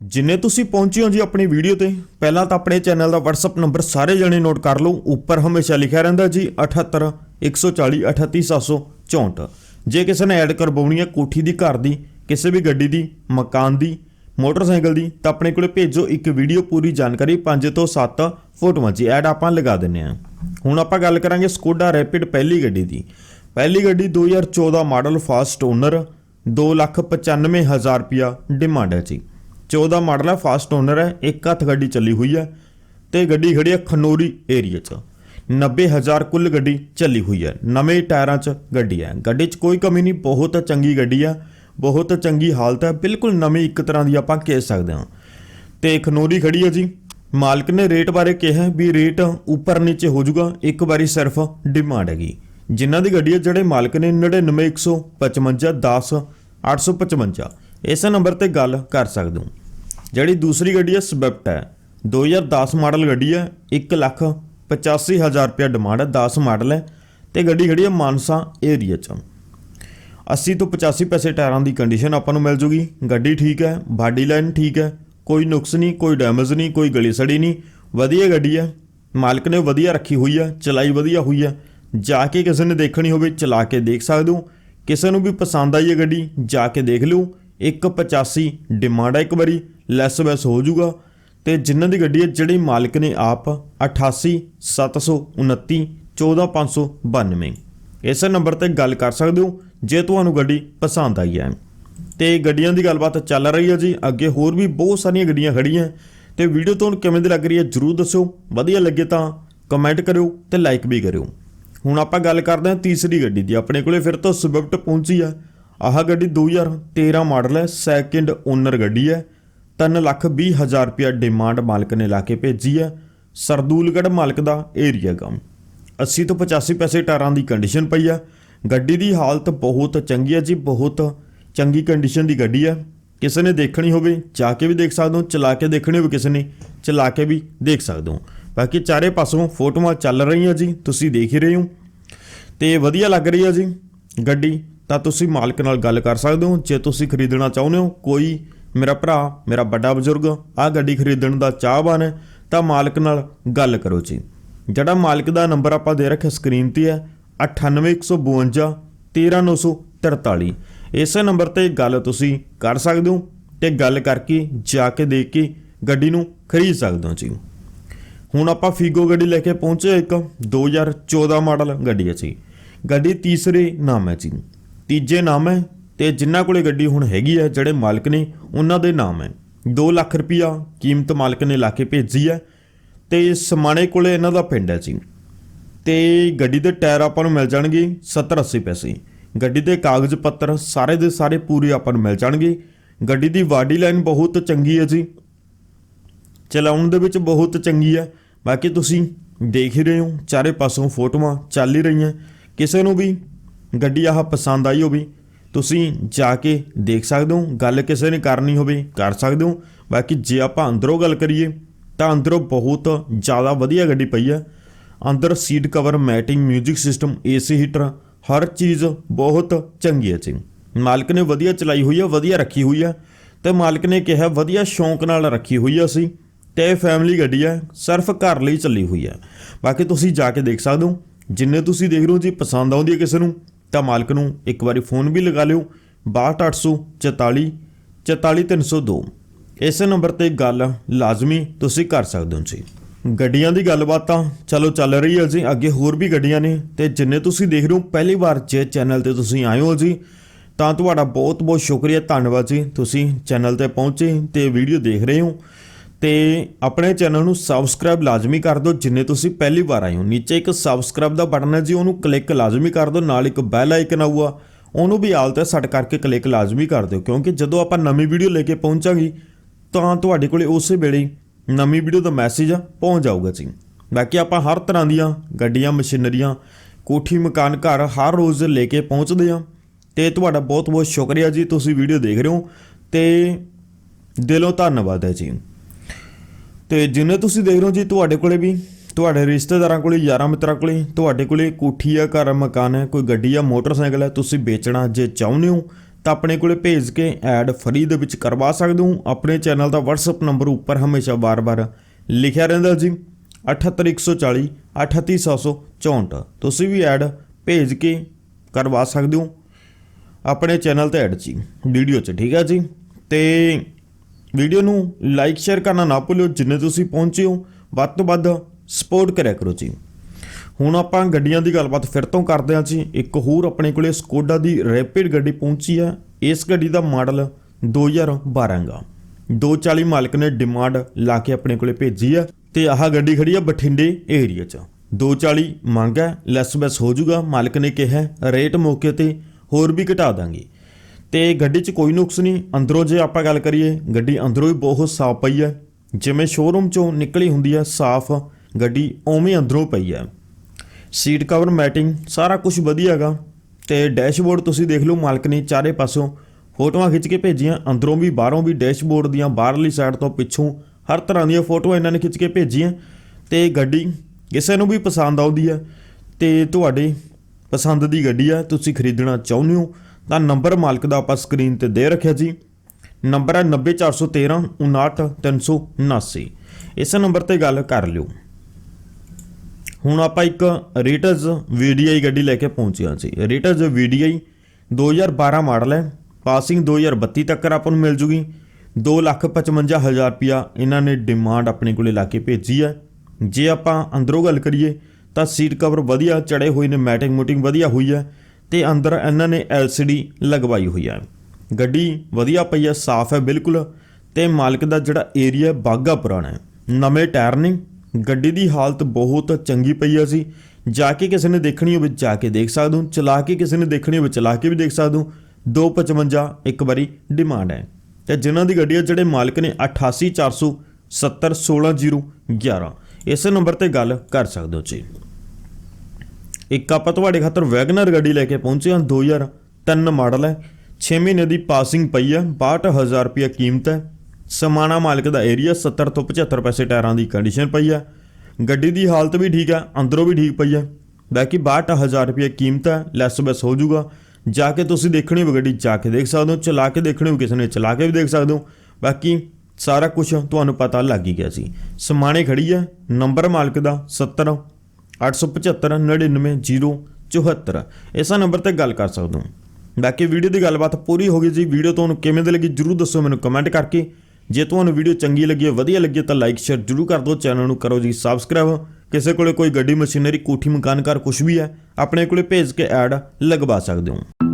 ਜਿੰਨੇ ਤੁਸੀਂ ਪਹੁੰਚੇ ਹੋ ਜੀ ਆਪਣੀ ਵੀਡੀਓ ਤੇ, ਪਹਿਲਾਂ ਤਾਂ ਆਪਣੇ ਚੈਨਲ ਦਾ WhatsApp ਨੰਬਰ ਸਾਰੇ ਜਣੇ ਨੋਟ ਕਰ ਲਓ। ਉੱਪਰ ਹਮੇਸ਼ਾ ਲਿਖਿਆ ਰਹਿੰਦਾ ਜੀ 78 140 38764 ਜੇ ਕਿਸੇ ਨੇ ਐਡ ਕਰਵਾਉਣੀ ਹੈ ਕੋਠੀ ਦੀ, ਘਰ ਦੀ, ਕਿਸੇ ਵੀ ਗੱਡੀ ਦੀ, ਮਕਾਨ ਦੀ, ਮੋਟਰਸਾਈਕਲ ਦੀ, ਤਾਂ ਆਪਣੇ ਕੋਲੇ ਭੇਜੋ ਇੱਕ ਵੀਡੀਓ ਪੂਰੀ ਜਾਣਕਾਰੀ 5 ਤੋਂ 7 ਫੋਟੋਆਂ। ਜੀ ਐਡ ਆਪਾਂ ਲਗਾ ਦਿੰਨੇ ਆ ਹੁਣ ਆਪਾਂ ਗੱਲ ਕਰਾਂਗੇ ਸਕੋਡਾ ਰੈਪਿਡ ਪਹਿਲੀ ਗੱਡੀ ਦੀ। ਪਹਿਲੀ ਗੱਡੀ 2014 ਮਾਡਲ ਫਾਸਟ ਓਨਰ 295000 ਰੁਪਿਆ ਡਿਮਾਂਡ ਹੈ ਜੀ। 14 ਮਾਡਲ ਹੈ ਫਾਸਟ ਓਨਰ ਹੈ, ਇੱਕ ਹੱਥ ਗੱਡੀ ਚੱਲੀ ਹੋਈ ਹੈ ਤੇ ਗੱਡੀ ਖੜੀ ਹੈ ਖਨੋਰੀ ਏਰੀਆ 'ਚ। 90000 ਕੁੱਲ ਗੱਡੀ ਚੱਲੀ ਹੋਈ ਹੈ, ਨਵੇਂ ਟਾਇਰਾਂ 'ਚ ਗੱਡੀ ਹੈ। ਗੱਡੀ 'ਚ ਕੋਈ ਕਮੀ ਨਹੀਂ, ਬਹੁਤ ਚੰਗੀ ਗੱਡੀ ਹੈ, ਬਹੁਤ ਚੰਗੀ ਹਾਲਤ ਹੈ, ਬਿਲਕੁਲ ਨਵੀਂ ਇੱਕ ਤਰ੍ਹਾਂ ਦੀ ਆਪਾਂ ਕਹਿ ਸਕਦੇ ਹਾਂ। ਤੇ ਖਨੋਰੀ ਖੜੀ ਹੈ ਜੀ, ਮਾਲਕ ਨੇ ਰੇਟ ਬਾਰੇ ਕਿਹਾ ਵੀ ਰੇਟ ਉੱਪਰ ਨੀਚੇ ਹੋ ਜਾਊਗਾ, ਇੱਕ ਵਾਰੀ ਸਿਰਫ ਡਿਮਾਂਡ ਹੈਗੀ। ਜਿਨ੍ਹਾਂ ਦੀ ਗੱਡੀ ਹੈ, ਜਿਹੜੇ ਮਾਲਕ ਨੇ 99155 10 855 ਇਸ ਨੰਬਰ ਤੇ ਗੱਲ ਕਰ ਸਕਦੇ ਹੋ। ਜਿਹੜੀ ਦੂਸਰੀ ਗੱਡੀ ਹੈ ਸਵਿਫਟ ਹੈ। 2010 ਮਾਡਲ ਗੱਡੀ ਹੈ 1 ਲੱਖ 85000 ਰੁਪਏ ਡਿਮਾਂਡ ਹੈ 10 ਮਾਡਲ ਹੈ ਤੇ ਗੱਡੀ ਖੜੀ ਹੈ ਮਾਨਸਾ ਏਰੀਆ 'ਚ। 80 ਤੋਂ 85 ਪੈਸੇ ਟਾਇਰਾਂ ਦੀ ਕੰਡੀਸ਼ਨ ਆਪਾਂ ਨੂੰ ਮਿਲ ਜੂਗੀ। ਗੱਡੀ ਠੀਕ ਹੈ, ਬਾਡੀ ਲਾਈਨ ਠੀਕ ਹੈ, ਕੋਈ ਨੁਕਸ ਨਹੀਂ, ਕੋਈ ਡੈਮੇਜ ਨਹੀਂ, ਕੋਈ ਗਲੀ ਸੜੀ ਨਹੀਂ। ਵਧੀਆ ਗੱਡੀ ਹੈ, ਮਾਲਕ ਨੇ ਵਧੀਆ ਰੱਖੀ ਹੋਈ ਹੈ, ਚਲਾਈ ਵਧੀਆ ਹੋਈ ਹੈ। ਜਾ ਕੇ ਕਿਸੇ ਨੇ ਦੇਖਣੀ ਹੋਵੇ, ਚਲਾ ਕੇ ਦੇਖ ਸਕਦੇ ਹੋ। ਕਿਸੇ ਨੂੰ ਵੀ ਪਸੰਦ ਆਈ ਹੈ ਗੱਡੀ, ਜਾ ਕੇ ਦੇਖ ਲਿਓ। 185 ਡਿਮਾਂਡ ਹੈ ਇੱਕ ਵਾਰੀ। ਲੈਸ ਵੈਸ ਹੋ ਜਾਊਗਾ। ਤੇ ਜਿਨ੍ਹਾਂ ਦੀ ਗੱਡੀ ਹੈ, ਜਿਹੜੇ ਮਾਲਕ ਨੇ ਆਪ 88 729 14592 ਇਸ ਨੰਬਰ ਤੇ ਗੱਲ ਕਰ ਸਕਦੇ ਹੋ, ਜੇ ਤੁਹਾਨੂੰ ਗੱਡੀ ਪਸੰਦ ਆਈ ਹੈ। ਤੇ ਗੱਡੀਆਂ ਦੀ ਗੱਲਬਾਤ ਚੱਲ ਰਹੀ ਹੈ ਜੀ। ਅੱਗੇ ਹੋਰ ਵੀ ਬਹੁਤ ਸਾਰੀਆਂ ਗੱਡੀਆਂ ਖੜੀਆਂ। ਤੇ ਵੀਡੀਓ ਤੁਹਾਨੂੰ ਕਿਵੇਂ ਦੀ ਲੱਗ ਰਹੀ ਹੈ, ਜਰੂਰ ਦੱਸਿਓ। ਵਧੀਆ ਲੱਗੇ ਤਾਂ ਕਮੈਂਟ ਕਰਿਓ ਤੇ ਲਾਈਕ ਵੀ ਕਰਿਓ। ਹੁਣ ਆਪਾਂ ਗੱਲ ਕਰਦੇ ਹਾਂ ਤੀਸਰੀ ਗੱਡੀ ਦੀ। ਆਪਣੇ ਕੋਲੇ ਫਿਰ ਤੋਂ ਸਵਿਫਟ ਪਹੁੰਚੀ ਆ। ਆਹ ਗੱਡੀ 2013 ਮਾਡਲ ਹੈ। ਸੈਕਿੰਡ ਓਨਰ ਗੱਡੀ ਹੈ। 3 ਲੱਖ 20 ਹਜ਼ਾਰ ਰੁਪਇਆ ਡਿਮਾਂਡ ਮਾਲਕ ਨੇ ਲਾ ਕੇ ਭੇਜੀ ਹੈ। ਸਰਦੂਲਗੜ੍ਹ ਮਾਲਕ ਦਾ ਏਰੀਆ ਗਮ 80 ਤੋਂ 85 ਪੈਸੇ ਟਾਰਾਂ ਦੀ ਕੰਡੀਸ਼ਨ ਪਈ ਆ ਗੱਡੀ ਦੀ ਹਾਲਤ ਬਹੁਤ ਚੰਗੀ ਹੈ ਜੀ, ਬਹੁਤ ਚੰਗੀ ਕੰਡੀਸ਼ਨ ਦੀ ਗੱਡੀ ਆ ਕਿਸੇ ਨੇ ਦੇਖਣੀ ਹੋਵੇ, ਜਾ ਕੇ ਵੀ ਦੇਖ ਸਕਦੇ ਹੋ, ਚਲਾ ਕੇ ਦੇਖਣੀ ਹੋਵੇ ਕਿਸੇ ਨੇ, ਚਲਾ ਕੇ ਵੀ ਦੇਖ ਸਕਦੇ ਹੋ। ਬਾਕੀ ਚਾਰੇ ਪਾਸੋਂ ਫੋਟੋਆਂ ਚੱਲ ਰਹੀਆਂ ਜੀ, ਤੁਸੀਂ ਦੇਖ ਹੀ ਰਹੇ ਹੋ। ਤੇ ਵਧੀਆ ਲੱਗ ਰਹੀ ਹੈ ਜੀ ਗੱਡੀ, ਤਾਂ ਤੁਸੀਂ ਮਾਲਕ ਨਾਲ ਗੱਲ ਕਰ ਸਕਦੇ ਹੋ। ਜੇ ਤੁਸੀਂ ਖਰੀਦਣਾ ਚਾਹੁੰਦੇ ਹੋ, ਕੋਈ ਮੇਰਾ ਭਰਾ, ਮੇਰਾ ਵੱਡਾ ਬਜ਼ੁਰਗ ਆ ਗੱਡੀ ਖਰੀਦਣ ਦਾ ਚਾਹਵਾਨ ਹੈ, ਤਾਂ ਮਾਲਕ ਨਾਲ ਗੱਲ ਕਰੋ ਜੀ। ਜਿਹੜਾ ਮਾਲਕ ਦਾ ਨੰਬਰ ਆਪਾਂ ਦੇ ਰੱਖਿਆ ਸਕਰੀਨ ਤੇ ਹੈ 98152 13943 ਇਸੇ ਨੰਬਰ ਤੇ ਗੱਲ ਤੁਸੀਂ ਕਰ ਸਕਦੇ ਹੋ ਤੇ ਗੱਲ ਕਰਕੇ ਜਾ ਕੇ ਦੇਖ ਕੇ ਗੱਡੀ ਨੂੰ ਖਰੀਦ ਸਕਦੇ ਹੋ ਜੀ। ਹੁਣ ਆਪਾਂ ਫੀਗੋ ਗੱਡੀ ਲੈ ਕੇ ਪਹੁੰਚੇ ਇੱਕ 2014 ਮਾਡਲ ਗੱਡੀ ਹੈ ਜੀ। ਗੱਡੀ ਤੀਸਰੇ ਨਾਮ ਹੈ ਜੀ। ਤੀਜੇ ਨਾਮ ਹੈ ਤੇ ਜਿਨ੍ਹਾਂ ਕੋਲੇ ਗੱਡੀ ਹੁਣ ਹੈਗੀ ਹੈ, ਜਿਹੜੇ ਮਾਲਕ ਨੇ, ਉਹਨਾਂ ਦੇ ਨਾਮ ਹੈ। 2 ਲੱਖ ਰੁਪਿਆ ਕੀਮਤ ਮਾਲਕ ਨੇ ਲਾ ਕੇ ਭੇਜੀ ਹੈ ਤੇ ਸਮਾਣੇ ਕੋਲੇ ਇਹਨਾਂ ਦਾ ਪਿੰਡ ਹੈ ਜੀ। ਤੇ ਗੱਡੀ ਦੇ ਟਾਇਰ ਆਪਾਂ ਨੂੰ ਮਿਲ ਜਾਣਗੇ 70 80 ਪੈਸੇ। ਗੱਡੀ ਦੇ ਕਾਗਜ਼ ਪੱਤਰ ਸਾਰੇ ਦੇ ਸਾਰੇ ਪੂਰੇ ਆਪਾਂ ਨੂੰ ਮਿਲ ਜਾਣਗੇ। ਗੱਡੀ ਦੀ ਬਾਡੀ ਲਾਈਨ ਬਹੁਤ ਚੰਗੀ ਹੈ ਜੀ। ਚਲਾਉਣ ਦੇ ਵਿੱਚ ਬਹੁਤ ਚੰਗੀ ਹੈ। ਬਾਕੀ ਤੁਸੀਂ ਦੇਖ ਹੀ ਰਹੇ ਹੋ, ਚਾਰੇ ਪਾਸੋਂ ਫੋਟੋਆਂ ਚੱਲ ਹੀ ਰਹੀਆਂ। ਕਿਸੇ ਨੂੰ ਵੀ ਗੱਡੀ ਆਹ ਪਸੰਦ ਆਈ ਹੋਵੇ ਤੁਸੀਂ ਜਾ ਕੇ ਦੇਖ ਸਕਦੇ ਹੋ, ਗੱਲ ਕਿਸੇ ਨੇ ਕਰਨੀ ਹੋਵੇ, ਕਰ ਸਕਦੇ ਹੋ। ਬਾਕੀ ਜੇ ਆਪਾਂ ਅੰਦਰੋਂ ਗੱਲ ਕਰੀਏ, ਤਾਂ ਅੰਦਰੋਂ ਬਹੁਤ ਜ਼ਿਆਦਾ ਵਧੀਆ ਗੱਡੀ ਪਈ ਹੈ। ਅੰਦਰ seat cover, matting 뮤직 system AC heater ਹਰ ਚੀਜ਼ ਬਹੁਤ ਚੰਗੀ ਹੈ ਜੀ। ਮਾਲਕ ਨੇ ਵਧੀਆ ਚਲਾਈ ਹੋਈ ਹੈ, ਵਧੀਆ ਰੱਖੀ ਹੋਈ ਹੈ ਤੇ ਮਾਲਕ ਨੇ ਕਿਹਾ ਵਧੀਆ ਸ਼ੌਂਕ ਨਾਲ ਰੱਖੀ ਹੋਈ ਹੈ ਅਸੀਂ ਤੇ ਇਹ ਫੈਮਿਲੀ ਗੱਡੀ ਹੈ, ਸਿਰਫ ਘਰ ਲਈ ਚੱਲੀ ਹੋਈ ਹੈ। ਬਾਕੀ ਤੁਸੀਂ ਜਾ ਕੇ ਦੇਖ ਸਕਦੇ ਹੋ। ਜਿੰਨੇ ਤੁਸੀਂ ਦੇਖ ਰਹੇ ਹੋ ਜੀ, ਪਸੰਦ ਆਉਂਦੀ ਹੈ ਕਿਸੇ ਨੂੰ ਤਾਂ ਮਾਲਕ ਨੂੰ ਇੱਕ ਵਾਰੀ ਫੋਨ ਵੀ ਲਗਾ ਲਿਓ। 62844 44302 ਇਸ ਨੰਬਰ ਤੇ ਗੱਲ ਲਾਜ਼ਮੀ ਤੁਸੀਂ ਕਰ ਸਕਦੇ ਹੋ ਜੀ। ਗੱਡੀਆਂ ਦੀ ਗੱਲਬਾਤ ਤਾਂ ਚਲੋ ਚੱਲ ਰਹੀ ਹੈ ਜੀ। ਅੱਗੇ ਹੋਰ ਵੀ ਗੱਡੀਆਂ ਨੇ ਤੇ ਜਿੰਨੇ ਤੁਸੀਂ ਦੇਖ ਰਹੇ ਹੋ, ਪਹਿਲੀ ਵਾਰ ਜੇ ਚੈਨਲ ਤੇ ਤੁਸੀਂ ਆਏ ਹੋ ਜੀ, ਤਾਂ ਤੁਹਾਡਾ ਬਹੁਤ ਬਹੁਤ ਸ਼ੁਕਰੀਆ, ਧੰਨਵਾਦ ਜੀ। ਤੁਸੀਂ ਚੈਨਲ ਤੇ ਪਹੁੰਚੇ ਤੇ ਵੀਡੀਓ ਦੇਖ ਰਹੇ ਹੋ। ਤੇ ਆਪਣੇ ਚੈਨਲ ਨੂੰ ਸਬਸਕ੍ਰਾਈਬ ਲਾਜ਼ਮੀ ਕਰ ਦਿਓ, ਜਿੰਨੇ ਤੁਸੀਂ ਪਹਿਲੀ ਵਾਰ ਆਏ ਹੋ। ਨੀਚੇ ਇੱਕ ਸਬਸਕ੍ਰਾਈਬ ਦਾ ਬਟਨ ਹੈ ਜੀ, ਉਹਨੂੰ ਕਲਿੱਕ ਲਾਜ਼ਮੀ ਕਰ ਦਿਓ, ਨਾਲ ਇੱਕ ਬੈਲ ਆਈਕਨ ਆਊਗਾ। ਉਹਨੂੰ ਵੀ ਆਲ ਤੇ ਸੈੱਟ ਕਰਕੇ ਕਲਿੱਕ ਲਾਜ਼ਮੀ ਕਰ ਦਿਓ, ਕਿਉਂਕਿ ਜਦੋਂ ਆਪਾਂ ਨਵੀਂ ਵੀਡੀਓ ਲੈ ਕੇ ਪਹੁੰਚਾਂਗੇ, ਤਾਂ ਤੁਹਾਡੇ ਕੋਲੇ ਉਸੇ ਵੇਲੇ ਨਵੀਂ ਵੀਡੀਓ ਦਾ ਮੈਸੇਜ ਪਹੁੰਚ ਜਾਊਗਾ ਜੀ। ਬਾਕੀ ਆਪਾਂ ਹਰ ਤਰ੍ਹਾਂ ਦੀਆਂ ਗੱਡੀਆਂ, ਮਸ਼ੀਨਰੀਆਂ, ਕੋਠੀ, ਮਕਾਨ, ਘਰ ਹਰ ਰੋਜ਼ ਲੈ ਕੇ ਪਹੁੰਚਦੇ ਆ ਤੇ ਤੁਹਾਡਾ ਬਹੁਤ ਬਹੁਤ ਸ਼ੁਕਰੀਆ ਜੀ, ਤੁਸੀਂ ਵੀਡੀਓ ਦੇਖ ਰਹੇ ਹੋ। ਤੇ ਦਿਲੋਂ ਧੰਨਵਾਦ ਹੈ ਜੀ। ਤੇ ਜਿੰਨੇ ਤੁਸੀਂ ਦੇਖ ਰਹੇ ਹੋ ਜੀ ਤੁਹਾਡੇ ਕੋਲੇ ਵੀ, ਤੁਹਾਡੇ ਰਿਸ਼ਤੇਦਾਰਾਂ ਕੋਲੇ, ਯਾਰਾਂ ਮਿੱਤਰਾਂ ਕੋਲੇ, ਤੁਹਾਡੇ ਕੋਲੇ ਕੋਠੀ ਆ, ਘਰ ਮਕਾਨ ਹੈ ਕੋਈ ਗੱਡੀ ਆ, ਮੋਟਰਸਾਈਕਲ ਹੈ ਤੁਸੀਂ ਵੇਚਣਾ ਜੇ ਚਾਹੁੰਦੇ ਹੋ, ਤਾਂ ਆਪਣੇ ਕੋਲੇ ਭੇਜ ਕੇ ਐਡ ਫਰੀ ਦੇ ਵਿੱਚ ਕਰਵਾ ਸਕਦੇ ਹੋ। ਆਪਣੇ ਚੈਨਲ ਦਾ WhatsApp ਨੰਬਰ ਉੱਪਰ ਹਮੇਸ਼ਾ ਵਾਰ ਵਾਰ ਲਿਖਿਆ ਰਹਿੰਦਾ ਜੀ। 78140 38764 ਤੁਸੀਂ ਵੀ ਐਡ ਭੇਜ ਕੇ ਕਰਵਾ ਸਕਦੇ ਹੋ। ਆਪਣੇ ਚੈਨਲ ਤੇ ਐਡ ਜੀ, ਵੀਡੀਓ 'ਚ, ਠੀਕ ਹੈ ਜੀ? ਤੇ ਵੀਡੀਓ ਨੂੰ ਲਾਈਕ, ਸ਼ੇਅਰ ਕਰਨਾ ਨਾ ਭੁੱਲਿਓ, ਜਿੰਨੇ ਤੁਸੀਂ ਪਹੁੰਚੇ ਹੋ, ਵੱਧ ਤੋਂ ਵੱਧ ਸਪੋਰਟ ਕਰਿਆ ਕਰੋ ਜੀ। ਹੁਣ ਆਪਾਂ ਗੱਡੀਆਂ ਦੀ ਗੱਲਬਾਤ ਫਿਰ ਤੋਂ ਕਰਦੇ ਹਾਂ ਜੀ। ਇੱਕ ਹੋਰ ਆਪਣੇ ਕੋਲੇ ਸਕੋਡਾ ਦੀ ਰੈਪਿਡ ਗੱਡੀ ਪਹੁੰਚੀ ਹੈ। ਇਸ ਗੱਡੀ ਦਾ ਮਾਡਲ 2012 ਗਾ। 240 ਮਾਲਕ ਨੇ ਡਿਮਾਂਡ ਲਾ ਕੇ ਆਪਣੇ ਕੋਲੇ ਭੇਜੀ ਹੈ ਤੇ ਆਹ ਗੱਡੀ ਖੜੀ ਆ ਬਠਿੰਡੇ ਏਰੀਆ 'ਚ। 240 ਮੰਗ ਹੈ ਲੈਸ ਬੈਸ ਹੋ ਜਾਊਗਾ। ਮਾਲਕ ਨੇ ਕਿਹਾ ਰੇਟ ਮੌਕੇ ਤੇ ਹੋਰ ਵੀ ਘਟਾ ਦਾਂਗੇ। ਤੇ ਗੱਡੀ 'ਚ ਕੋਈ ਨੁਕਸ ਨਹੀਂ। ਅੰਦਰੋਂ ਜੇ ਆਪਾਂ ਗੱਲ ਕਰੀਏ, ਗੱਡੀ ਅੰਦਰੋਂ ਵੀ ਬਹੁਤ ਸਾਫ਼ ਪਈ ਹੈ। ਜਿਵੇਂ ਸ਼ੋਰੂਮ 'ਚੋਂ ਨਿਕਲੀ ਹੁੰਦੀ ਹੈ ਸਾਫ਼, ਗੱਡੀ ਉਵੇਂ ਅੰਦਰੋਂ ਪਈ ਹੈ। ਸੀਟ ਕਵਰ ਮੈਟਿੰਗ ਸਾਰਾ ਕੁਝ ਵਧੀਆ ਹੈਗਾ। ਤੇ ਡੈਸ਼ਬੋਰਡ ਤੁਸੀਂ ਦੇਖ ਲਓ ਮਾਲਕ ਨੇ ਚਾਰੇ ਪਾਸੋਂ। ਫੋਟੋਆਂ ਖਿੱਚ ਕੇ ਭੇਜੀਆਂ, ਅੰਦਰੋਂ ਵੀ ਬਾਹਰੋਂ ਵੀ ਡੈਸ਼ਬੋਰਡ ਦੀਆਂ ਬਾਹਰਲੀ ਸਾਈਡ ਤੋਂ ਪਿੱਛੋਂ ਹਰ ਤਰ੍ਹਾਂ ਦੀਆਂ ਫੋਟੋਆਂ ਇਹਨਾਂ ਨੇ ਖਿੱਚ ਕੇ ਭੇਜੀਆਂ। ਤੇ ਗੱਡੀ ਕਿਸੇ ਨੂੰ ਵੀ ਪਸੰਦ ਆਉਂਦੀ ਹੈ। ਤੇ ਤੁਹਾਡੇ ਪਸੰਦ ਦੀ ਗੱਡੀ ਹੈ ਤੁਸੀਂ ਖਰੀਦਣਾ ਚਾਹੁੰਦੇ ਹੋ। ਤਾਂ ਨੰਬਰ ਮਾਲਕ ਦਾ ਆਪਾਂ ਸਕਰੀਨ ਤੇ ਦੇ ਰੱਖਿਆ ਜੀ। ਨੰਬਰ ਹੈ 90413 59379 ਇਸ ਨੰਬਰ ਤੇ ਗੱਲ ਕਰ ਲਿਓ। ਹੁਣ ਆਪਾਂ ਇੱਕ ਰੀਟਸ VDI ਗੱਡੀ ਲੈ ਕੇ ਪਹੁੰਚੇ ਹਾਂ ਜੀ। ਰੀਟਸ VDI 2012 ਮਾਡਲ ਹੈ। ਪਾਸਿੰਗ 2032 ਤੱਕ ਆਪਾਂ ਨੂੰ ਮਿਲ ਜੂਗੀ। 255000 ਰੁਪਿਆ ਇਹਨਾਂ ਨੇ ਡਿਮਾਂਡ ਆਪਣੇ ਕੋਲੇ ਲਾ ਕੇ ਭੇਜੀ ਹੈ। ਜੇ ਆਪਾਂ ਅੰਦਰੋਂ ਗੱਲ ਕਰੀਏ ਤਾਂ ਸੀਟ ਕਵਰ ਵਧੀਆ ਚੜੇ ਹੋਏ ਨੇ ਮੈਟਿੰਗ ਮੂਟਿੰਗ ਵਧੀਆ ਹੋਈ ਹੈ। ਤੇ ਅੰਦਰ ਇਹਨਾਂ ਨੇ LCD ਲਗਵਾਈ ਹੋਈ ਹੈ। ਗੱਡੀ ਵਧੀਆ ਪਈ ਹੈ, ਸਾਫ਼ ਹੈ ਬਿਲਕੁਲ ਤੇ ਮਾਲਕ ਦਾ ਜਿਹੜਾ ਏਰੀਆ ਬਾਗਾ ਪੁਰਾਣਾ ਹੈ। ਨਵੇਂ ਟਾਇਰ ਨੇ। ਗੱਡੀ ਦੀ ਹਾਲਤ ਬਹੁਤ ਚੰਗੀ ਪਈ ਹੈ ਸੀ ਜਾ ਕੇ ਕਿਸੇ ਨੇ ਦੇਖਣੀ ਹੋਵੇ, ਜਾ ਕੇ ਦੇਖ ਸਕਦੇ ਹੋ। ਚਲਾ ਕੇ ਕਿਸੇ ਨੇ ਦੇਖਣੀ ਹੋਵੇ, ਚਲਾ ਕੇ ਵੀ ਦੇਖ ਸਕਦੇ ਹੋ। 255 ਇੱਕ ਵਾਰੀ ਡਿਮਾਂਡ ਹੈ। ਤੇ ਜਿਨ੍ਹਾਂ ਦੀ ਗੱਡੀ ਹੈ, ਜਿਹੜੇ ਮਾਲਕ ਨੇ 8840716011 ਇਸੇ ਨੰਬਰ ਤੇ ਗੱਲ ਕਰ ਸਕਦੇ ਹੋ ਜੀ। ਇੱਕ ਆਪਾਂ ਤੁਹਾਡੇ ਖਾਤਰ ਵੈਗਨਰ ਗੱਡੀ ਲੈ ਕੇ ਪਹੁੰਚੇ ਹਾਂ 2003 ਮਾਡਲ ਹੈ। 6 ਮਹੀਨੇ ਦੀ ਪਾਸਿੰਗ ਪਈ ਹੈ 62000 ਰੁਪਏ ਕੀਮਤ ਹੈ। ਸਮਾਣਾ ਮਾਲਕ ਦਾ ਏਰੀਆ 70 ਤੋਂ 75 ਪੈਸੇ ਟਾਇਰਾਂ ਦੀ ਕੰਡੀਸ਼ਨ ਪਈ ਹੈ। ਗੱਡੀ ਦੀ ਹਾਲਤ ਵੀ ਠੀਕ ਹੈ, ਅੰਦਰੋਂ ਵੀ ਠੀਕ ਪਈ ਹੈ। ਬਾਕੀ 62000 ਰੁਪਏ ਕੀਮਤ ਹੈ ਲੈਸ ਬੈਸ ਹੋ ਜਾਊਗਾ। ਜਾ ਕੇ ਤੁਸੀਂ ਦੇਖਣੀ ਹੋਵੇ ਗੱਡੀ, ਜਾ ਕੇ ਦੇਖ ਸਕਦੇ ਹੋ, ਚਲਾ ਕੇ ਦੇਖਣੀ ਹੋ ਕਿਸੇ ਨੇ ਚਲਾ ਕੇ ਵੀ ਦੇਖ ਸਕਦੇ ਹੋ। ਬਾਕੀ ਸਾਰਾ ਕੁਝ ਤੁਹਾਨੂੰ ਪਤਾ ਲੱਗ ਹੀ ਗਿਆ ਸੀ। ਸਮਾਣੇ ਖੜੀ ਹੈ, ਨੰਬਰ ਮਾਲਕ ਦਾ 70 875 99 074 ਇਸੇ ਨੰਬਰ ਤੇ ਗੱਲ ਕਰ ਸਕਦੇ ਹੋ। ਬਾਕੀ ਵੀਡੀਓ ਦੀ ਗੱਲਬਾਤ ਪੂਰੀ ਹੋ ਗਈ ਜੀ। ਵੀਡੀਓ ਤੁਹਾਨੂੰ ਕਿਵੇਂ ਦੀ ਲੱਗੀ ਜਰੂਰ ਦੱਸੋ ਮੈਨੂੰ ਕਮੈਂਟ ਕਰਕੇ। ਜੇ ਤੁਹਾਨੂੰ ਵੀਡੀਓ ਚੰਗੀ ਲੱਗੀ ਹੈ ਵਧੀਆ ਲੱਗੀ ਤਾਂ ਲਾਈਕ ਸ਼ੇਅਰ ਜਰੂਰ ਕਰ ਦਿਓ। ਚੈਨਲ ਨੂੰ ਕਰੋ ਜੀ ਸਬਸਕ੍ਰਾਈਬ ਕਿਸੇ ਕੋਲੇ ਕੋਈ ਗੱਡੀ, ਮਸ਼ੀਨਰੀ, ਕੋਠੀ, ਮਕਾਨ, ਘਰ ਕੁਝ ਵੀ ਹੈ, ਆਪਣੇ ਕੋਲੇ ਭੇਜ ਕੇ ਐਡ ਲਗਵਾ ਸਕਦੇ ਹੋ।